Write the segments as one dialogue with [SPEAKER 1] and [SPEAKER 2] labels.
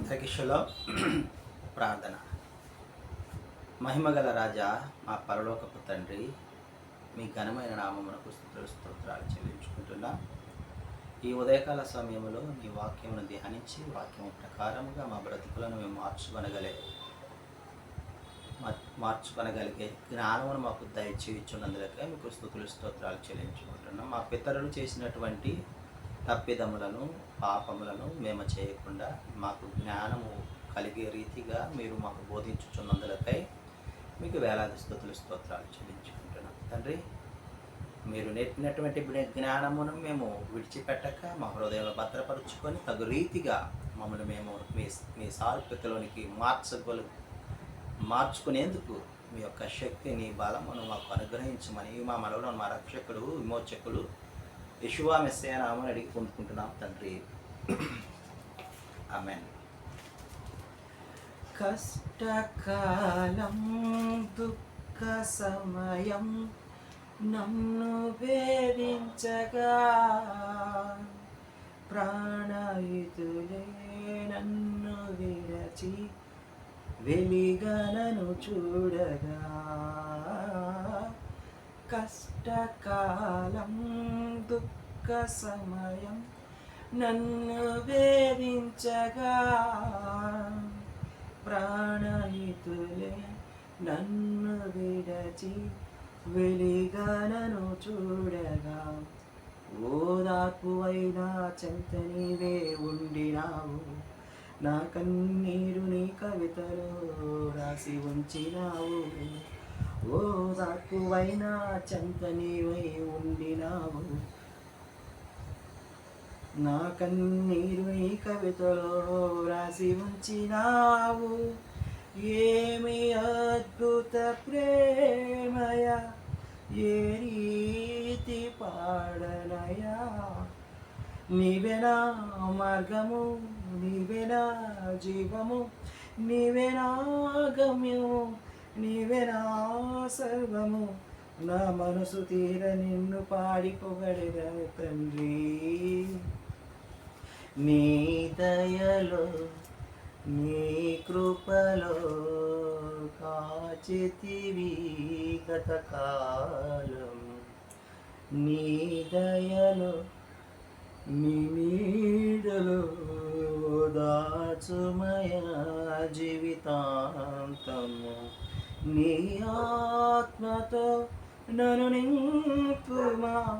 [SPEAKER 1] అందరికీ ప్రార్థన. మహిమగల రాజా మా పరలోకపు తండ్రి మీ ఘనమైన నామమునకు స్తుతులు స్తోత్రాలు చెల్లించుకుంటున్నా. ఈ ఉదయకాల సమయంలో మీ వాక్యమును ధ్యానించి వాక్యం ప్రకారముగా మా బ్రతుకులను మేము మార్చుకొనగలే. మా- మార్చుకొనగలిగే జ్ఞానమును మాకు దయచేయించున్నందులకే మీకు స్థుతులు స్తోత్రాలు చెల్లించుకుంటున్నాం. మా పితరులు చేసినటువంటి తప్పిదములను పాపములను మేము చేయకుండా మాకు జ్ఞానము కలిగే రీతిగా మీరు మాకు బోధించుచున్నందులకై మీకు వేలాది స్థుతులు స్తోత్రాలు చెల్లించుకుంటున్నాం. తండ్రి మీరు నెట్టినటువంటి జ్ఞానమును మేము విడిచిపెట్టక మా హృదయంలో భద్రపరుచుకొని తగు రీతిగా మమ్మల్ని మేము మీ మీ సారూప్యతలోనికి మార్చగల మార్చుకునేందుకు మీ యొక్క శక్తిని బలమును మాకు అనుగ్రహించమని మా మనలో మా రక్షకుడు విమోచకుడు యశువా మెస్సయ నామని అడిగి పొందుకుంటున్నాం తండ్రి. అమెన్ కష్టకాలం దుఃఖ సమయం నన్ను వేధించగా. ప్రాణయుతులే నన్ను విరచి వెలిగనను చూడగా. కష్టకాలం దుఃఖ సమయం నన్ను వేధించగా. ప్రాణహితులే నన్ను విడచి వెలిగనను చూడగా. ఓదార్పువైనా చెంత నీవే ఉండినావు. నా కన్నీరు నీ కవితలో రాసి ఉంచినావు. ఓ రాకువైనా చెంత నీవై ఉండినావు. నా కన్నీరు నీ కవితలో రాసి ఉంచినావు. ఏమి అద్భుత ప్రేమయ ఏ రీతి పాడనయా. నీవేనా మార్గము నీవేనా జీవము నీవేనా గమ్యము. నీవే నా సర్వము. నా మనసు తీర నిన్ను పాడి పొగడెద తండ్రి. నీ దయలో నీ కృపలో కాచితివి గతకాలం నీ దయలో నీ నీడలో దాచుమయ జీవితాంతము. నీ ఆత్మతో నను నింపుమా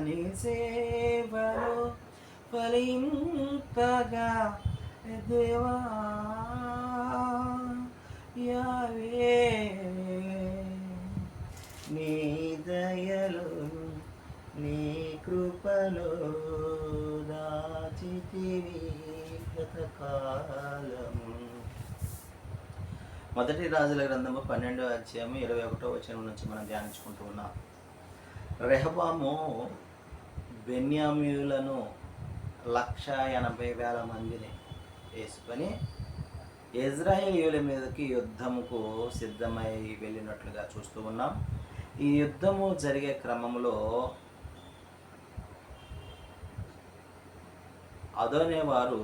[SPEAKER 1] నీ సేవలో ఫలింపగా దేవా యావే. నీ దయలో నీ కృపలో దాచితివి గతకాలము మొదటి రాజుల గ్రంథము పన్నెండో అధ్యాయము ఇరవై ఒకటో వచనం నుంచి మనం ధ్యానించుకుంటూ ఉన్నాం. రెహబాము బెన్యామీయులను లక్ష ఎనభై వేల మందిని వేసుకొని ఇజ్రాయేలీయుల మీదకి యుద్ధముకు సిద్ధమై వెళ్ళినట్లుగా చూస్తూ ఉన్నాం. ఈ యుద్ధము జరిగే క్రమంలో అదోనే వారు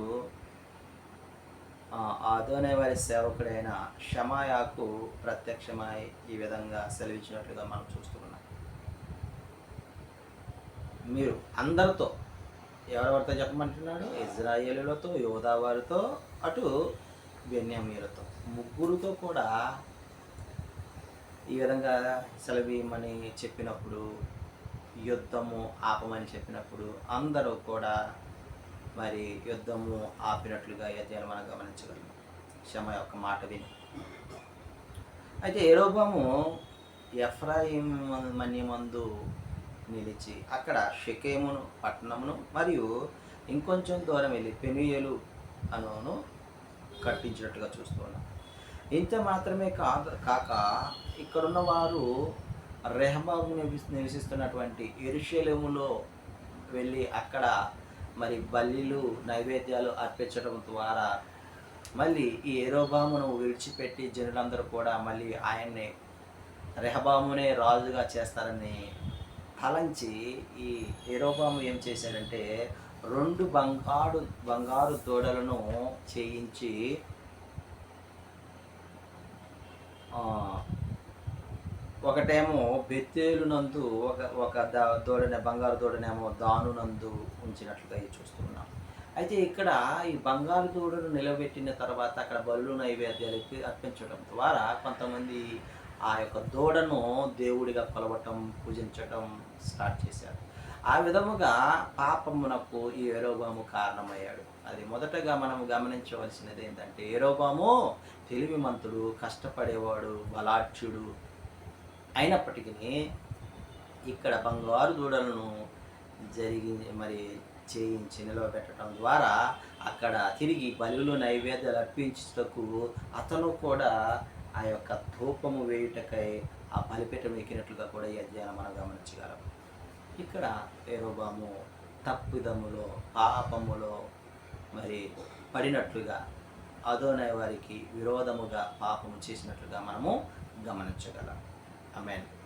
[SPEAKER 1] ఆ, అదోనే వారి సేవకుడైన షమాయాకు ప్రత్యక్షమై ఈ విధంగా సెలవిచ్చినట్లుగా మనం చూస్తున్నాం. మీరు అందరితో ఎవరెవరితో చెప్పమంటున్నాడు? ఇజ్రాయేలులతో యోధావారితో అటు బెన్యామీలతో ముగ్గురుతో కూడా ఈ విధంగా సెలవీయమని చెప్పినప్పుడు యుద్ధము ఆపమని చెప్పినప్పుడు అందరూ కూడా మరి యుద్ధము ఆపినట్లుగా ఈ మనం గమనించగలం. క్షమ యొక్క మాట విని. అయితే ఏరోబాము ఎఫ్రాయిం మన్యమందు నిలిచి అక్కడ షకేమును పట్టణమును మరియు ఇంకొంచెం దూరం వెళ్ళి పెనుయలు అనును కట్టించినట్టుగా చూస్తున్నాం ఇంత మాత్రమే కాదు కాక ఇక్కడున్న వారు రెహబాబు నివసి నివసిస్తున్నటువంటి ఎరుషలేములో వెళ్ళి అక్కడ మరి బల్లిలు నైవేద్యాలు అర్పించడం ద్వారా మళ్ళీ ఈ ఏరోబామును విడిచిపెట్టి జనులందరూ కూడా మళ్ళీ ఆయన్ని రెహబామునే రాజుగా చేస్తారని తలంచి ఈ ఏరోబాము ఏం చేశాడంటే రెండు బంగారు బంగారు దూడలను చేయించి ఒకటేమో బెత్తేలు నందు ఒక ఒక ద దూడనే బంగారు దూడనేమో దాను నందు ఉంచినట్లుగా చూస్తున్నాం అయితే ఇక్కడ ఈ బంగారు దూడను నిలబెట్టిన తర్వాత అక్కడ బల్లు నైవేద్యాలకి అర్పించడం ద్వారా కొంతమంది ఆ యొక్క దూడను దేవుడిగా కొలవటం పూజించటం స్టార్ట్ చేశారు. ఆ విధముగా పాపమునకు ఈ ఏరోబాము కారణమయ్యాడు. అది మొదటగా మనం గమనించవలసినది ఏంటంటే ఏరోబాము తెలివిమంతుడు కష్టపడేవాడు బలాఢ్యుడు అయినప్పటికీ ఇక్కడ బంగారు దూడలను జరిగి మరి చేయించి నిలవబెట్టడం ద్వారా అక్కడ తిరిగి బలులు నైవేద్యాలు అర్పించుటకు అతను కూడా ఆ యొక్క ధూపము వేయుటకై ఆ బలిపీఠం ఎక్కినట్లుగా కూడా ఈ అధ్యయనం మనం గమనించగలం. ఇక్కడ ఏరోబాము తప్పిదములో పాపములో మరి పడినట్లుగా అదోనై వారికి విరోధముగా పాపము చేసినట్లుగా మనము గమనించగలం. Amen.